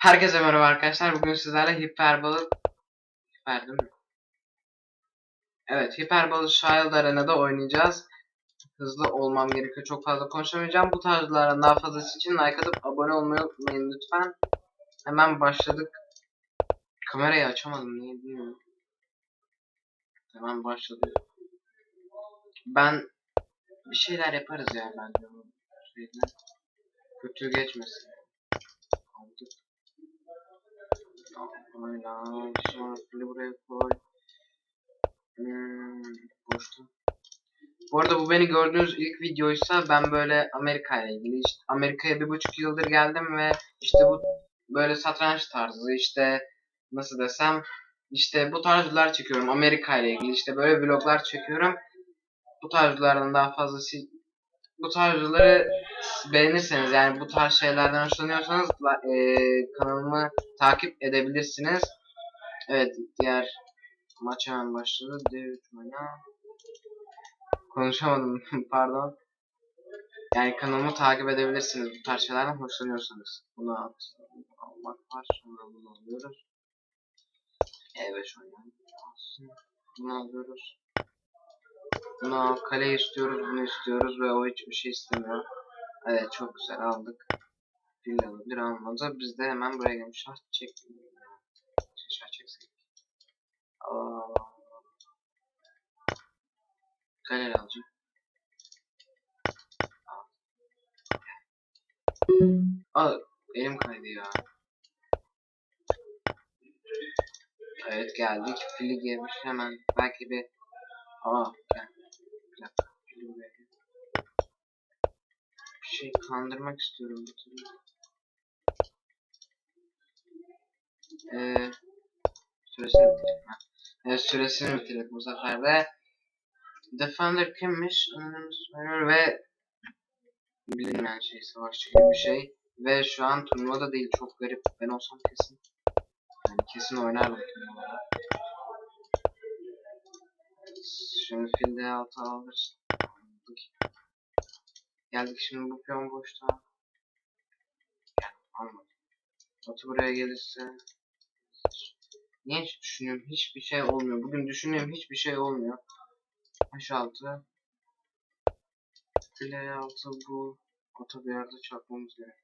Herkese merhaba arkadaşlar. Bugün sizlerle hiperbalı hiper değil mi? Evet, hiperbalı Child Arena'da oynayacağız. Hızlı olmam gerekiyor. Çok fazla konuşamayacağım. Bu tarzların daha fazlası için like atıp abone olmayı unutmayın lütfen. Hemen başladık. Kamerayı açamadım. Niye bilmiyorum. Hemen başladık. Ben bir şeyler yaparız ya bence. Kötü geçmesin. Aldık. Sonra fili buraya koy. Hmm, boşta. Bu arada bu beni gördüğünüz ilk videoysa ben böyle Amerika ile ilgili işte Amerika'ya bir buçuk yıldır geldim ve işte bu böyle satranç tarzı işte nasıl desem işte bu tarz videolar çekiyorum Amerika ile ilgili işte böyle vloglar çekiyorum. Bu tarz videolardan daha fazlası bu tarz videoları beğenirseniz yani bu tarz şeylerden hoşlanıyorsanız la- eee, kanalımı takip edebilirsiniz. Evet diğer maç hemen başladı. D3 oyna. Konuşamadım pardon. Yani kanalımı takip edebilirsiniz bu tarz şeylerden hoşlanıyorsanız. Bunu. Almak var. Sonra bunu alıyoruz. E5 oynayalım. Bunu alıyoruz. Bunu al. Kale istiyoruz. Bunu istiyoruz ve o hiçbir şey istemiyor. Evet çok güzel aldık. Bir almadı. Biz de hemen buraya gelmiş. Şah çek. Şah çeksek. Aa. Galeri alacağım. Aa, elim kaydı ya. Evet geldik. Fili gelmiş hemen. Belki bir... Aa gel. Bir dakika. Fili buraya şey kandırmak istiyorum bir türlü. Ee, süresini bitirdik. Ha. Evet süresini bitirdik bu sefer de. Defender kimmiş? Warrior ve bilinmeyen şey savaşçı gibi bir şey. Ve şu an turnuvada değil çok garip. Ben olsam kesin. Yani kesin oynardım turnuvada. Şimdi filde altı alırız. Geldik şimdi bu piyon boşta. Gel almadım. Atı buraya gelirse. Niye hiç düşünüyorum? Hiçbir şey olmuyor. Bugün düşünüyorum hiçbir şey olmuyor. H6 File altı bu ata bir yerde çakmamız gerek.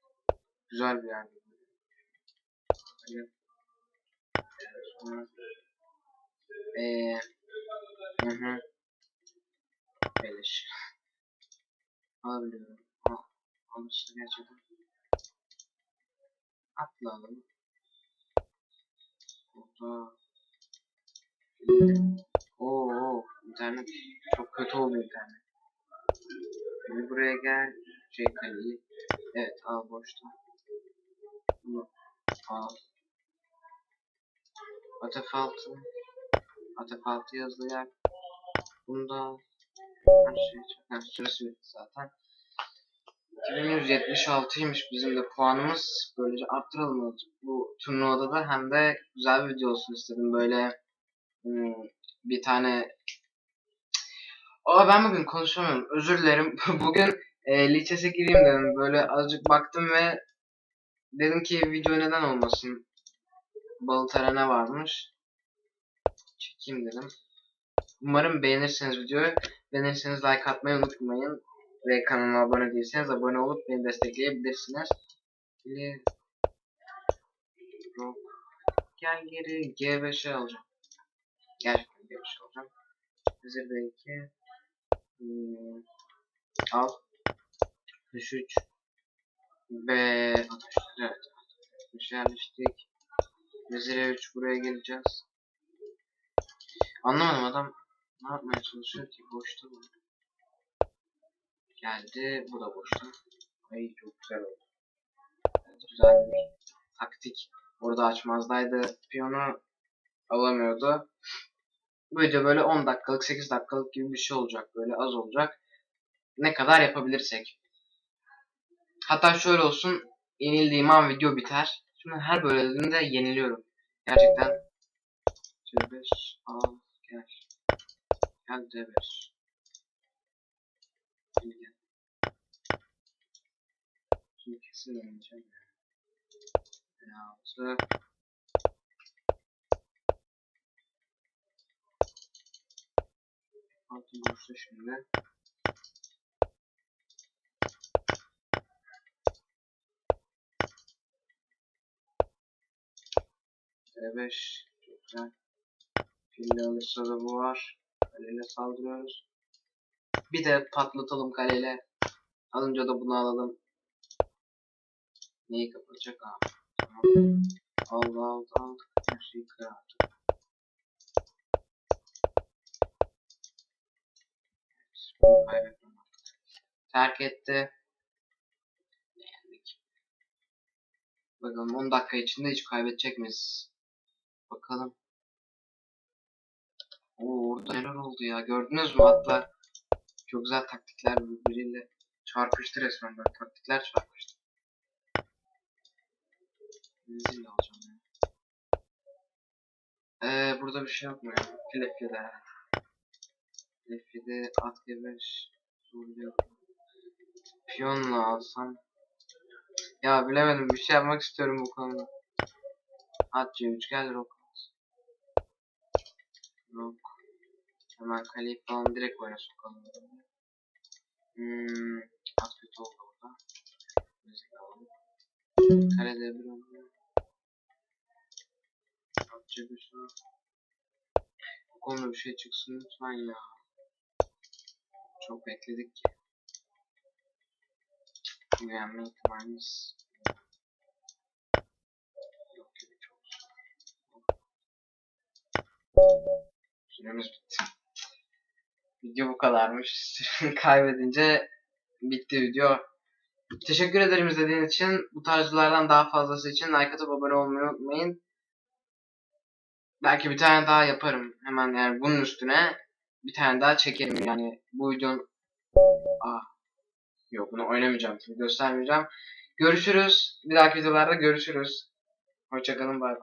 Güzel bir yerde. Böyle. Eee hı hı Beleş. Alabiliyorum. Al. Almışsın gerçekten. Atlayalım. Burada. Oo, internet çok kötü oldu internet. Şimdi buraya gel. Şey kaleyi. Evet al boşta. Bunu al. Atef altı. Atef altı yazılı yer. Bunu da al. Süresi bitti zaten. 2176'ymış bizim de puanımız. Böylece arttıralım azıcık bu turnuvada da hem de güzel bir video olsun istedim. Böyle hmm, bir tane Aa ben bugün konuşamıyorum. Özür dilerim. bugün e, liçese gireyim dedim. Böyle azıcık baktım ve dedim ki video neden olmasın. Balıtara ne varmış. Çekeyim dedim. Umarım beğenirsiniz videoyu. Beğenirseniz like atmayı unutmayın. Ve kanalıma abone değilseniz abone olup beni destekleyebilirsiniz. Rock. Gel geri G5'e alacağım. Gerçekten G5 alacağım. Hazır belki. Hmm, al. 3 ve ateşler evet. Ateş yerleştik. Vezire 3 buraya geleceğiz. Anlamadım adam ne yapmaya çalışıyor ki boşta bu. Geldi bu da boşta. Ay çok güzel oldu. Evet, güzel bir taktik. Orada açmazdaydı. Piyonu alamıyordu. Bu video böyle 10 dakikalık 8 dakikalık gibi bir şey olacak. Böyle az olacak. Ne kadar yapabilirsek. Hatta şöyle olsun. Yenildiğim an video biter. Şimdi her bölümde yeniliyorum. Gerçekten. C5 al gel. Gel D5. Şimdi gel. Şimdi kesin yenileceğim. 56 Altı boşta şimdi. E5 çok güzel. Pille alırsa da bu var. Kaleyle saldırıyoruz. Bir de patlatalım kaleyle. Alınca da bunu alalım. Neyi kapatacak abi? Tamam. Aldı aldı aldı. Her şeyi kır artık. Bunu kaybetmem artık. Terk etti. Beğendik. Bakalım 10 dakika içinde hiç kaybedecek miyiz? Bakalım. Oo orada neler oldu ya gördünüz mü atlar çok güzel taktikler birbiriyle çarpıştı resmen böyle taktikler çarpıştı. Rezil alacağım ya. Ee, burada bir şey yok mu ya? Filefide. Filefide at G5 zorluyor. Piyonla alsam. Ya bilemedim bir şey yapmak istiyorum bu konuda. At C3 gel Rock. Rock. Hemen kaleyi falan direkt oyuna sokalım. Hmm, at kötü oldu burada. Müzik alalım. Kalede bir oluyor. At C5 var. Bu konuda bir şey çıksın lütfen ya. Çok bekledik ki. Güvenme ihtimalimiz yok gibi. Süremiz bitti. Video bu kadarmış. Kaybedince bitti video. Teşekkür ederim izlediğiniz için. Bu tarzlardan daha fazlası için like atıp abone olmayı unutmayın. Belki bir tane daha yaparım. Hemen yani bunun üstüne bir tane daha çekerim. Yani bu videonun... Aa. Yok bunu oynamayacağım. Şimdi göstermeyeceğim. Görüşürüz. Bir dahaki videolarda görüşürüz. Hoşçakalın. Bay bay.